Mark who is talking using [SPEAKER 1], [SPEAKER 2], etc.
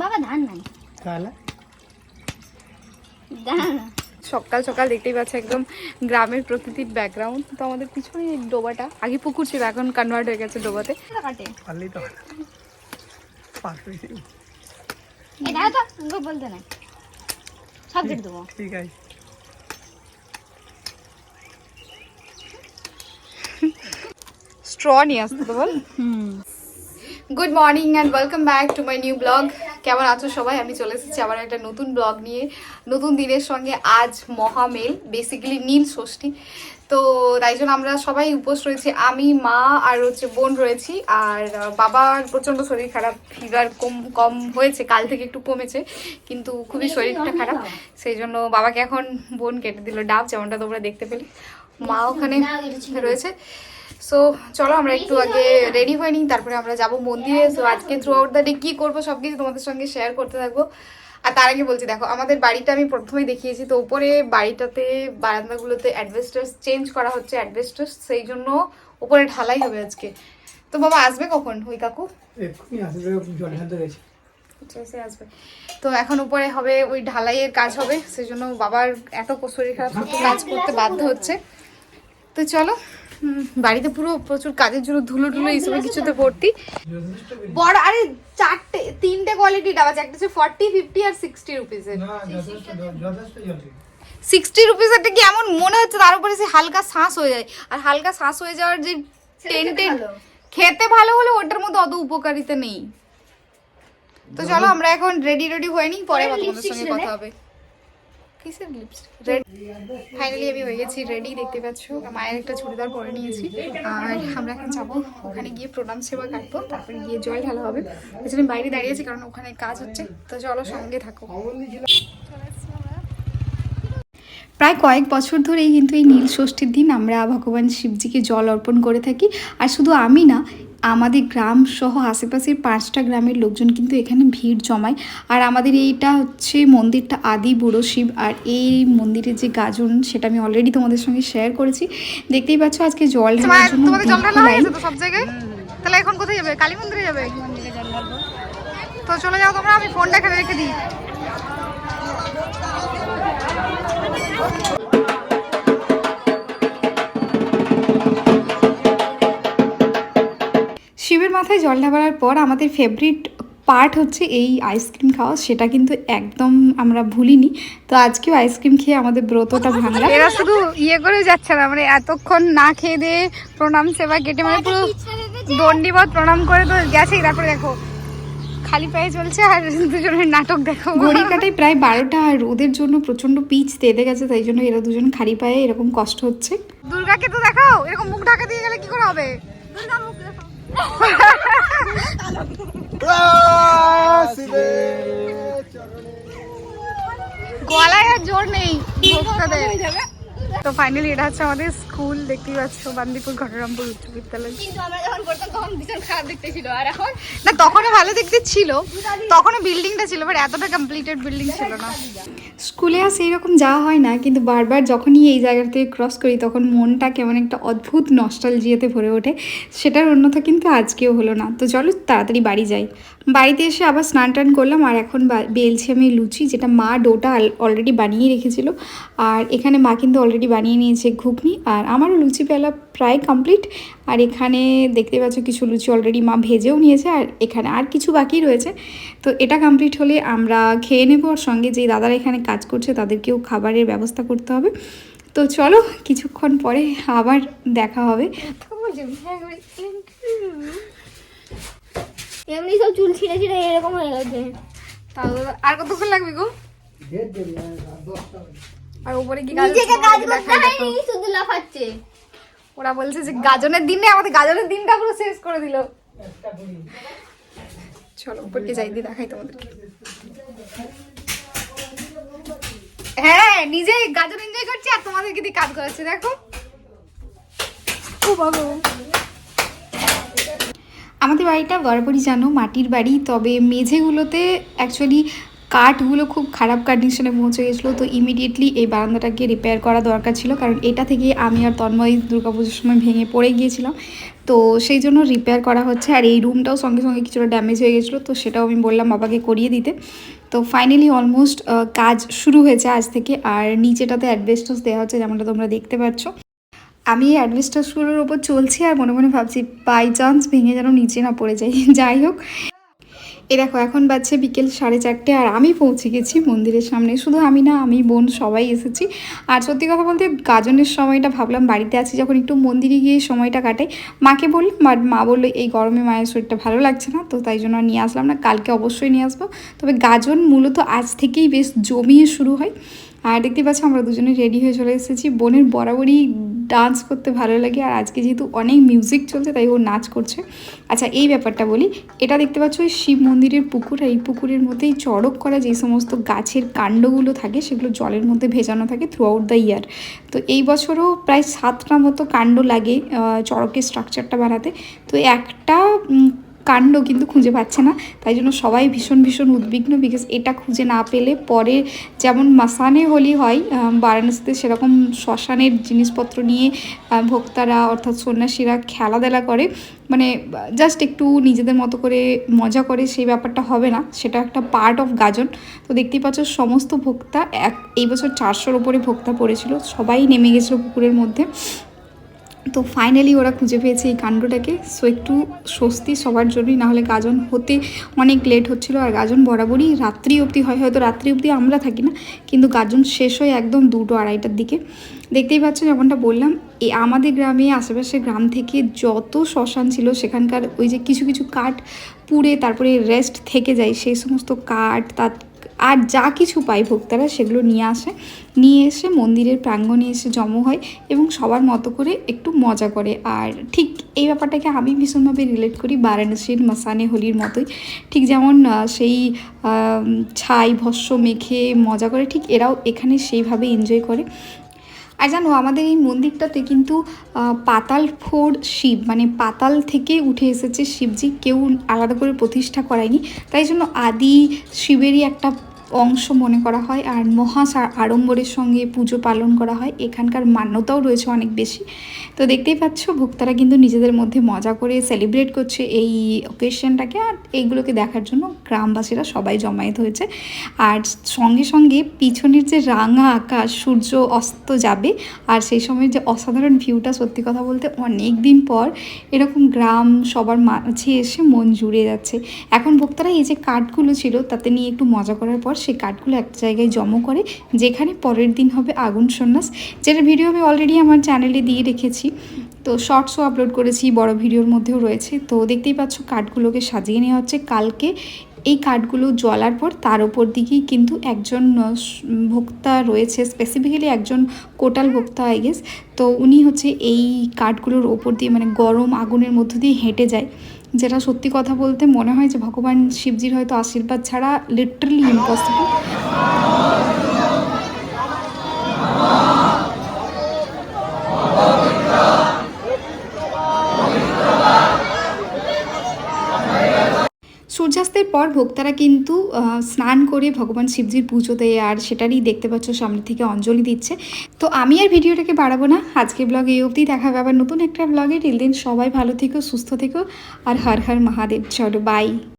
[SPEAKER 1] বাবা ধান নাই।
[SPEAKER 2] তাহলে?
[SPEAKER 3] সকাল সকাল দেখতেই পাচ্ছ একদম গ্রামের প্রকৃতির ব্যাকগ্রাউন্ড তো আমাদের পিছনে এই ডোবাটা আগে পুকুর ছিল এখন কনভার্ট হয়ে গেছে ডোবাতে।
[SPEAKER 1] কাটে।
[SPEAKER 2] তো
[SPEAKER 1] বলতে সব দেবো।
[SPEAKER 2] ঠিক আছে।
[SPEAKER 3] স্ট্র নিয়ে আসতে তো বল। Good morning and welcome back to my new blog কেমন আছো সবাই? আমি চলে এসেছি আবার একটা নতুন ব্লগ নিয়ে। নতুন দিনের সঙ্গে আজ মহামেল বেসিক্যালি নীল ষষ্ঠী। তো তাই জন্য আমরা সবাই উপোস রয়েছি। আমি মা আর হচ্ছে বোন রয়েছি। আর বাবার প্রচণ্ড শরীর খারাপ। ফিভার কম কম হয়েছে। কাল থেকে একটু কমেছে। কিন্তু খুবই শরীরটা খারাপ। সেই জন্য বাবাকে এখন বোন কেটে দিল। ডাব যেমনটা তোমরা দেখতে পেলে। মা ওখানে রয়েছে। সো চলো আমরা একটু আগে রেডি হয়ে নিই তারপরে আমরা যাব মন্দিরে। সো আজকে থ্রু আউট দ্য ডে কী করব সব কিছু তোমাদের সঙ্গে শেয়ার করতে থাকব। আর তার আগে বলছি দেখো আমাদের বাড়িটা আমি প্রথমেই দেখিয়েছি। তো উপরে বাড়িটাতে বারান্দাগুলোতে অ্যাডভেস্টার্স চেঞ্জ করা হচ্ছে অ্যাডভেস্টার্স সেই জন্য উপরে ঢালাই হবে আজকে। তো বাবা আসবে কখন? ওই কাকু?
[SPEAKER 2] আসবে
[SPEAKER 3] আচ্ছা, তো এখন উপরে হবে ওই ঢালাইয়ের কাজ হবে। সেই জন্য বাবার এত শরীর খারাপ কাজ করতে বাধ্য হচ্ছে। তো চলো বাড়িতে পুরো প্রচুর কাজের জন্য ধুলো টুলো এইসব কিছুতে ভর্তি। বড় আরে চারটে তিনটে কোয়ালিটি ডাবা আছে একটা হচ্ছে ফর্টি ফিফটি আর সিক্সটি রুপিসের। সিক্সটি রুপিসেরটা কি এমন মনে হচ্ছে তার উপরে সে হালকা শ্বাস হয়ে যায়? আর হালকা শ্বাস হয়ে যাওয়ার যে টেন টেন খেতে ভালো হলে ওটার মধ্যে অত উপকারিতা নেই। তো চলো আমরা এখন রেডি রেডি হয়ে নিই পরে আবার তোমাদের সঙ্গে কথা হবে। কিসের লিপস্টিক ফাইনালি আমি হয়ে গেছি রেডি দেখতে পাচ্ছ। মায়ের একটা চুড়িদার পরে নিয়েছি। আর আমরা এখন যাব, ওখানে গিয়ে প্রণাম সেবা কাটবো, তারপরে গিয়ে জল ঢালা হবে। এজন্য আমি বাইরে দাঁড়িয়েছি কারণ ওখানে কাজ হচ্ছে। তো চলো সঙ্গে থাকো। প্রায় কয়েক বছর ধরেই কিন্তু এই নীল ষষ্ঠীর দিন আমরা ভগবান শিবজিকে জল অর্পণ করে থাকি। আর শুধু আমি না আমাদের গ্রাম সহ আশেপাশের পাঁচটা গ্রামের লোকজন কিন্তু এখানে ভিড় জমায়। আর আমাদের এইটা হচ্ছে মন্দিরটা আদি বুড়ো শিব। আর এই মন্দিরের যে গাজন সেটা আমি অলরেডি তোমাদের সঙ্গে শেয়ার করেছি। দেখতেই পাচ্ছ আজকে জল ঢালার জন্য
[SPEAKER 4] সব জায়গায়? তাহলে এখন কোথায় যাবে? কালী মন্দিরে যাবে? তো চলে যাও তোমরা আমি ফোনটা এখানে রেখে দিই।
[SPEAKER 3] মাথায় জল ঢালার পর আমাদের ফেভারিট পার্ট হচ্ছে এই আইসক্রিম খাওয়া। সেটা কিন্তু একদম আমরা ভুলিনি। তো আজকেও আইসক্রিম খেয়ে আমাদের ব্রতটা ভাঙলাম।
[SPEAKER 4] এরা শুধু ইয়ে করে যাচ্ছে না মানে এতক্ষণ না খেয়ে দিয়ে প্রণাম সেবা কেটে মানে পুরো দণ্ডিবত প্রণাম করে তো গেছেই। তারপরে দেখো খালি পায়ে চলছে আর দুজনের নাটক দেখো।
[SPEAKER 3] ঘড়ির কাটায় প্রায় বারোটা আর রোদের জন্য প্রচণ্ড পিচ তেতে গেছে তাই জন্য এরা দুজন খালি পায়ে এরকম কষ্ট হচ্ছে।
[SPEAKER 4] দুর্গাকে তো দেখাও এরকম মুখ ঢাকা দিয়ে গেলে কি করে হবে? দুর্গা মুখ গলায় আর জোর নেই তো ফাইনালি এটা হচ্ছে আমাদের স্কুল দেখতেই পাচ্ছ বান্দিপুর ঘটরামপুর উচ্চ বিদ্যালয়।
[SPEAKER 1] কিন্তু আমরা যখন করতাম তখন ভীষণ খারাপ দেখতে ছিল। আর এখন
[SPEAKER 4] না তখনও ভালো দেখতে ছিল। তখনও বিল্ডিংটা ছিল বাট এতটা কমপ্লিটেড বিল্ডিং ছিল না।
[SPEAKER 3] স্কুলে আর সেই রকম যাওয়া হয় না কিন্তু বারবার যখনই এই জায়গা থেকে ক্রস করি তখন মনটা কেমন একটা অদ্ভুত নস্টালজিয়াতে ভরে ওঠে। সেটার অন্যথা কিন্তু আজকেও হলো না। তো চলো তাড়াতাড়ি বাড়ি যাই। বাড়িতে এসে আবার স্নান টান করলাম আর এখন বা- বেলছি আমি লুচি যেটা মা ডোটা অলরেডি বানিয়ে রেখেছিল। আর এখানে মা কিন্তু অলরেডি বানিয়ে নিয়েছে ঘুগনি আর আমারও লুচি পেলা প্রায় কমপ্লিট আর এখানে দেখতে পাচ্ছ কিছু লুচি অলরেডি মা ভেজেও নিয়েছে আর এখানে আর কিছু বাকি রয়েছে। তো এটা কমপ্লিট হলে আমরা খেয়ে নেব আর সঙ্গে যে দাদারা এখানে কাজ করছে তাদেরকেও খাবারের ব্যবস্থা করতে হবে। তো চলো কিছুক্ষণ পরে আবার দেখা হবে।
[SPEAKER 1] এমনি সব চুল ছিঁড়ে ছিঁড়ে এরকম হয়ে গেছে।
[SPEAKER 4] তাও আর কতক্ষণ লাগবে গো?
[SPEAKER 2] আর।
[SPEAKER 4] আর উপরে কি
[SPEAKER 1] কাজ করতে শুধু লাফাচ্ছে
[SPEAKER 4] ওরা বলছে যে গাজনের দিনে, আমাদের গাজনের দিনটা পুরো শেষ করে দিল। চলো উপরকে যাই, দিয়ে দেখাই তোমাদেরকে হ্যাঁ নিজে গাজন এনজয় করছি আর তোমাদেরকে দিয়ে কাজ করাচ্ছে, দেখো। ও বাবা।
[SPEAKER 3] আমাদের বাড়িটা বরাবরই জানো, মাটির বাড়ি। তবে মেঝেগুলোতে অ্যাকচুয়ালি কাঠগুলো খুব খারাপ কন্ডিশনে পৌঁছে গেছিল, তো ইমিডিয়েটলি এই বারান্দাটাকে রিপেয়ার করা দরকার ছিল। কারণ এটা থেকে আমি আর তন্ময় দুর্গাপুজোর সময় ভেঙে পড়ে গিয়েছিলাম। তো সেই জন্য রিপেয়ার করা হচ্ছে। আর এই রুমটাও সঙ্গে সঙ্গে কিছুটা ড্যামেজ হয়ে গেছিল, তো সেটাও আমি বললাম বাবাকে করিয়ে দিতে। তো ফাইনালি অলমোস্ট কাজ শুরু হয়েছে আজ থেকে। আর নিচেটাতে অ্যাডভেস্টাস দেওয়া হচ্ছে, যেমনটা তোমরা দেখতে পাচ্ছ। আমি এই অ্যাডভেস্টাসগুলোর ওপর চলছি আর মনে মনে ভাবছি বাই চান্স ভেঙে যেন নিচে না পড়ে যাই। যাই হোক। এ দেখো, এখন বাজছে বিকেল সাড়ে চারটে আর আমি পৌঁছে গেছি মন্দিরের সামনে। শুধু আমি না, আমি বোন সবাই এসেছি। আর সত্যি কথা বলতে, গাজনের সময়টা ভাবলাম বাড়িতে আছি, যখন একটু মন্দিরে গিয়ে সময়টা কাটাই। মাকে বললাম, আর মা বলল, এই গরমে মায়ের শরীরটা ভালো লাগছে না, তো তাই জন্য নিয়ে আসলাম না। কালকে অবশ্যই নিয়ে আসব। তবে গাজন মূলত আজ থেকেই বেশ জমিয়ে শুরু হয়। আর দেখতে পাচ্ছ, আমরা দুজনে রেডি হয়ে চলে এসেছি। বোনের বরাবরই ডান্স করতে ভালো লাগে আর আজকে যেহেতু অনেক মিউজিক চলছে, তাই ও নাচ করছে। আচ্ছা এই ব্যাপারটা বলি। এটা দেখতে পাচ্ছ ওই শিব মন্দিরের পুকুর এই পুকুরের মধ্যেই চড়ক করা যে সমস্ত গাছের কাণ্ডগুলো থাকে, সেগুলো জলের মধ্যে ভেজানো থাকে থ্রু আউট দ্য ইয়ার তো এই বছরও প্রায় সাতটা মতো কাণ্ড লাগে চড়কের স্ট্রাকচারটা বানাতে। তো একটা কাণ্ড কিন্তু খুঁজে পাচ্ছে না। তাই জন্য সবাই ভীষণ ভীষণ উদ্বিগ্ন বিকজ এটা খুঁজে না পেলে পরে যেমন মাসানে হোলি হয় বারাণসীতে সেরকম শ্মশানের জিনিসপত্র নিয়ে ভক্তারা অর্থাৎ সন্ন্যাসীরা খেলাধুলা করে। মানে জাস্ট একটু নিজেদের মতো করে মজা করে সেই ব্যাপারটা হবে না। সেটা একটা পার্ট অফ গাজন। তো দেখতেই পাচ্ছ সমস্ত ভোক্তা এক, এই বছর চারশোর ওপরে ভোক্তা পড়েছিল। সবাই নেমে গেছিল পুকুরের মধ্যে। তো ফাইনালি ওরা খুঁজে পেয়েছে এই কাণ্ডটাকে। সো একটু স্বস্তি সবার জন্যই, নাহলে গাজন হতে অনেক লেট হচ্ছিল আর গাজন বরাবরই রাত্রি অবধি হয়। হয়তো রাত্রি অবধি আমরা থাকি না, কিন্তু গাজন শেষ হয় একদম দুটো আড়াইটার দিকে। দেখতেই পাচ্ছ যেমনটা বললাম এই আমাদের গ্রামে, আশেপাশের গ্রাম থেকে যত শ্মশান ছিল, সেখানকার ওই যে কিছু কিছু কাঠ পুড়ে তারপরে রেস্ট থেকে যায়, সেই সমস্ত কাঠ, তার আর যা কিছু পায় ভক্তারা সেগুলো নিয়ে আসে। নিয়ে এসে মন্দিরের প্রাঙ্গণে এসে জমা হয় এবং সবার মতো করে একটু মজা করে। আর ঠিক এই ব্যাপারটাকে আমি ভীষণভাবে রিলেট করি বারাণসীর মাসানে হোলির মতোই। ঠিক যেমন সেই ছাই, ভস্য মেখে মজা করে ঠিক এরাও এখানে সেইভাবে এনজয় করে। আর জানো, আমাদের এই মন্দিরটাতে কিন্তু পাতাল ফোর শিব মানে পাতাল থেকে উঠে এসেছে শিবজি। কেউ আলাদা করে প্রতিষ্ঠা করায়নি। তাই জন্য আদি শিবেরই একটা অংশ মনে করা হয় আর মহা আড়ম্বরের সঙ্গে পুজো পালন করা হয়। এখানকার মান্যতাও রয়েছে অনেক বেশি। তো দেখতেই পাচ্ছ, ভোক্তারা কিন্তু নিজেদের মধ্যে মজা করে সেলিব্রেট করছে এই অকেশনটাকে আর এইগুলোকে দেখার জন্য গ্রামবাসীরা সবাই জমায়েত হয়েছে। আর সঙ্গে সঙ্গে পিছনের যে রাঙা আকাশ, সূর্য অস্ত যাবে আর সেই সময় যে অসাধারণ ভিউটা সত্যি কথা বলতে অনেক দিন পর এরকম গ্রাম সবার মাঝে এসে মন জুড়ে যাচ্ছে। এখন ভোক্তারা এই যে কাঠগুলো ছিল তাতে নিয়ে একটু মজা করার পর সেই কাঠগুলো এক জায়গায় জমো করে, যেখানে পরের দিন হবে আগুন সন্ন্যাস, যেটা ভিডিও আমি অলরেডি আমার চ্যানেলে দিয়ে রেখেছি। তো শর্টসও আপলোড করেছি, বড় ভিডিওর মধ্যেও রয়েছে। তো দেখতেই পাচ্ছ, কাঠগুলোকে সাজিয়ে নেওয়া হচ্ছে। কালকে এই কাঠগুলো জ্বলার পর তার ওপর দিকেই কিন্তু একজন ভোক্তা রয়েছে স্পেসিফিক্যালি একজন কোটাল ভোক্তা আই গেস তো উনি হচ্ছে এই কাঠগুলোর ওপর দিয়ে মানে গরম আগুনের মধ্য দিয়ে হেঁটে যায়। যেটা সত্যি কথা বলতে মনে হয় যে ভগবান শিবজির হয়তো আশীর্বাদ ছাড়া লিটারালি ইম্পসিবল সূর্যাস্তের পর ভক্তারা কিন্তু স্নান করে ভগবান শিবজির পুজো দেয় আর সেটারই দেখতে পাচ্ছ সামনে থেকে অঞ্জলি দিচ্ছে। তো আমি আর ভিডিওটাকে বাড়াবো না। আজকে ব্লগ এই অবধি। দেখা হবে আবার নতুন একটা ব্লগে টিল দিন সবাই ভালো থেকো, সুস্থ থেকো। আর হর হর মহাদেব। চলো বাই